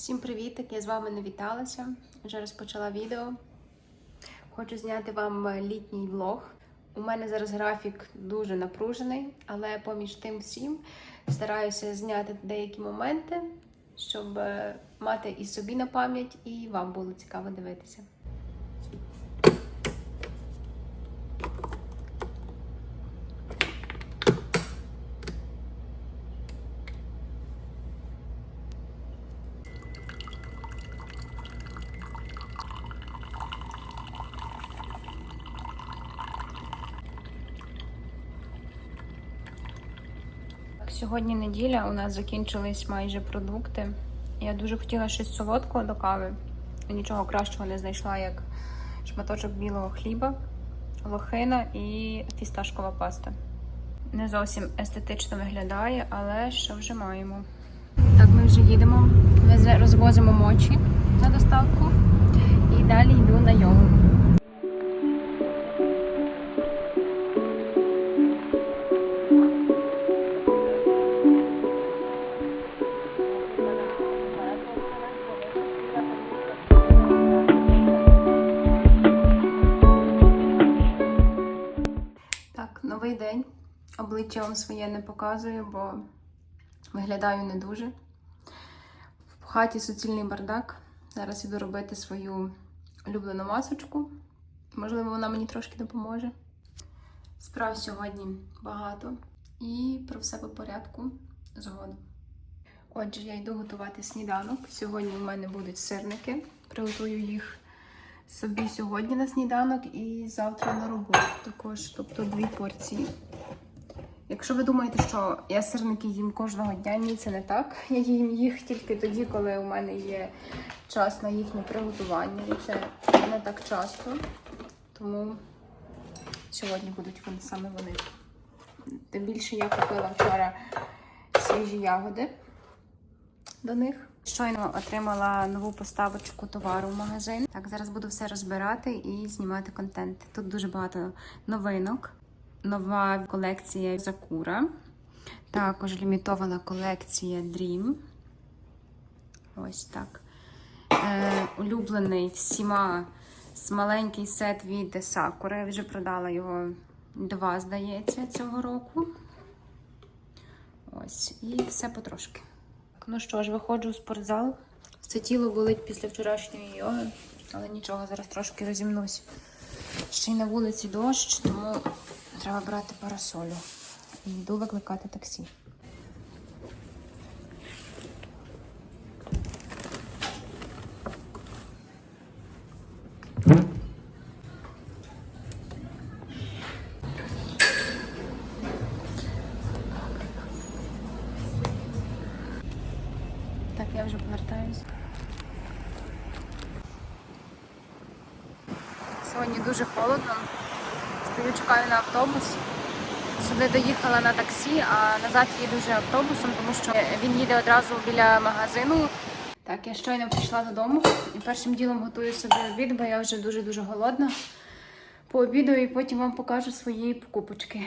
Всім привіт! Я з вами не віталася. Вже розпочала відео. Хочу зняти вам літній влог. У мене зараз графік дуже напружений, але поміж тим всім стараюся зняти деякі моменти, щоб е, мати і собі на пам'ять, і вам було цікаво дивитися. Так, Сьогодні неділя, у нас закінчились майже продукти. Я дуже хотіла щось солодкого до кави. Нічого кращого не знайшла, як шматочок білого хліба, лохина і фісташкова паста. Не зовсім естетично виглядає, але що вже маємо. Так, ми вже їдемо. Везе- розвозимо мочі на доставку і далі йду на йогу. День. Обличчя вам своє не показую, бо виглядаю не дуже. В хаті суцільний бардак. Зараз іду робити свою улюблену масочку. Можливо, вона мені трошки допоможе. Справ сьогодні багато. І про все по порядку згодом. Отже, я йду готувати сніданок. Сьогодні у мене будуть сирники. Приготую їх собі сьогодні на сніданок і завтра на роботу також, тобто дві порції. Якщо ви думаєте, що я сирники їм кожного дня, ні, це не так. Я їм їх тільки тоді, коли у мене є час на їхнє приготування. І це не так часто. Тому сьогодні будуть вони саме вони. Тим більше я купила вчора свіжі ягоди до них. Щойно отримала нову поставочку товару в магазин. Так, зараз буду все розбирати і знімати контент. Тут дуже багато новинок. Нова колекція Закура. Також лімітована колекція Dream. Ось так. Е, улюблений всіма маленький сет від Sakura. Я вже продала його два, здається, цього року. Ось, і все потрошки. Ну що ж, виходжу у спортзал. Все тіло болить після вчорашньої йоги, але нічого, зараз трошки розімнусь. Ще й на вулиці дощ, тому треба брати парасолю. І йду викликати таксі. Так, Сьогодні дуже холодно. Стою, чекаю на автобус. Сюди доїхала на таксі, а назад їду вже автобусом, тому що він їде одразу біля магазину. Так, я щойно прийшла додому і першим ділом готую собі обід, бо я вже дуже-дуже голодна. Пообідаю і потім вам покажу свої покупочки.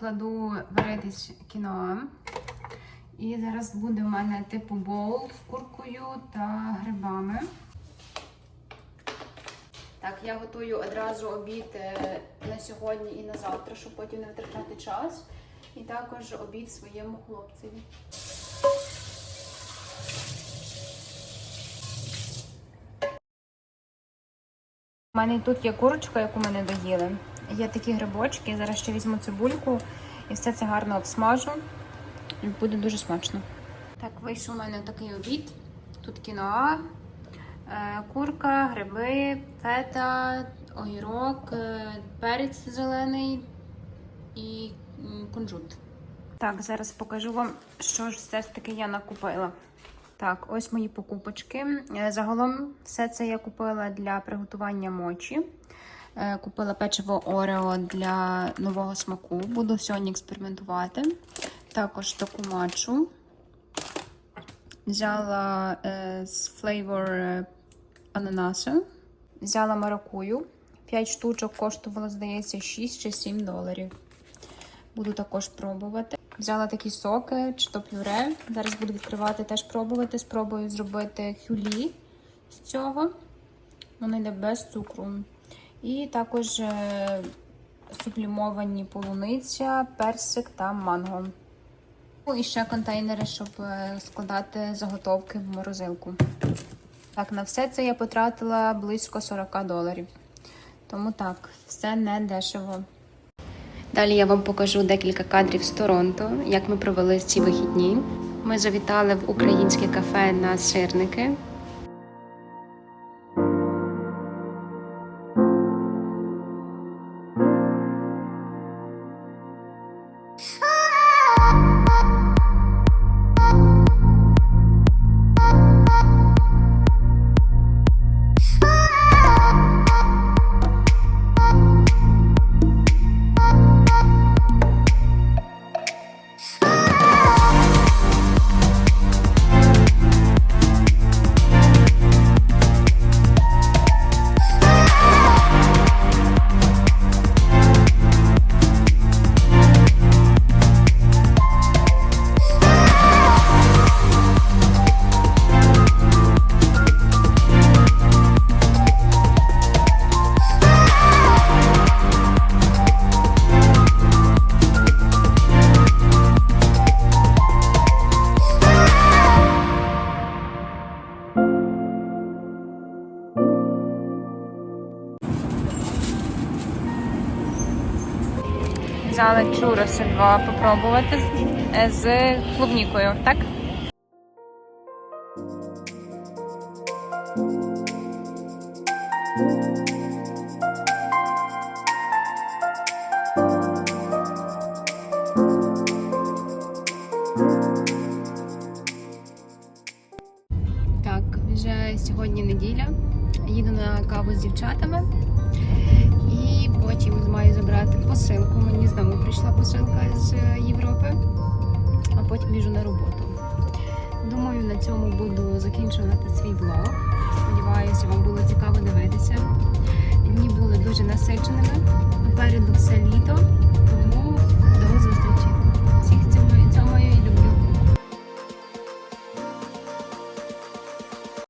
Кладу варитись кіноа. І зараз буде у мене типу боул з куркою та грибами. Так, я готую одразу обід е, на сьогодні і на завтра, щоб потім не витрачати час. І також обід своєму хлопцеві. У мене тут є курочка, яку ми не доїли. Є такі грибочки. Зараз ще візьму цибульку і все це гарно обсмажу. І буде дуже смачно. Так, вийшов у мене такий обід. Тут кіноа, курка, гриби, фета, огірок, е, перець зелений і кунжут. Так, зараз покажу вам, що ж все ж таки я накупила. Так, ось мої покупочки. Е, Загалом все це я купила для приготування мочі. Е, Купила печиво Орео для нового смаку. Буду сьогодні експериментувати. Також таку матчу. Взяла е, з е, ананасу. Взяла маракую. 5 штучок коштувало, здається, 6 чи 7 доларів. Буду також пробувати. Взяла такі соки чи то пюре. Зараз буду відкривати, теж пробувати. Спробую зробити хюлі з цього. Воно йде без цукру. І також е, сублімовані полуниця, персик та манго. Ну, І ще контейнери, щоб е, складати заготовки в морозилку. Так, на все це я потратила близько 40 доларів. Тому так, все не дешево. Далі я вам покажу декілька кадрів з Торонто, як ми провели ці вихідні. Ми завітали в українське кафе на сирники. Взяли чуроси два попробувати з, клубнікою, так? Так, вже сьогодні неділя. Їду на каву з дівчатами. І потім маю забрати посилку. Мені знову прийшла посилка з Європи, а потім біжу на роботу. Думаю, на цьому буду закінчувати свій влог. Сподіваюся, вам було цікаво дивитися. Дні були дуже насиченими. Попереду все літо.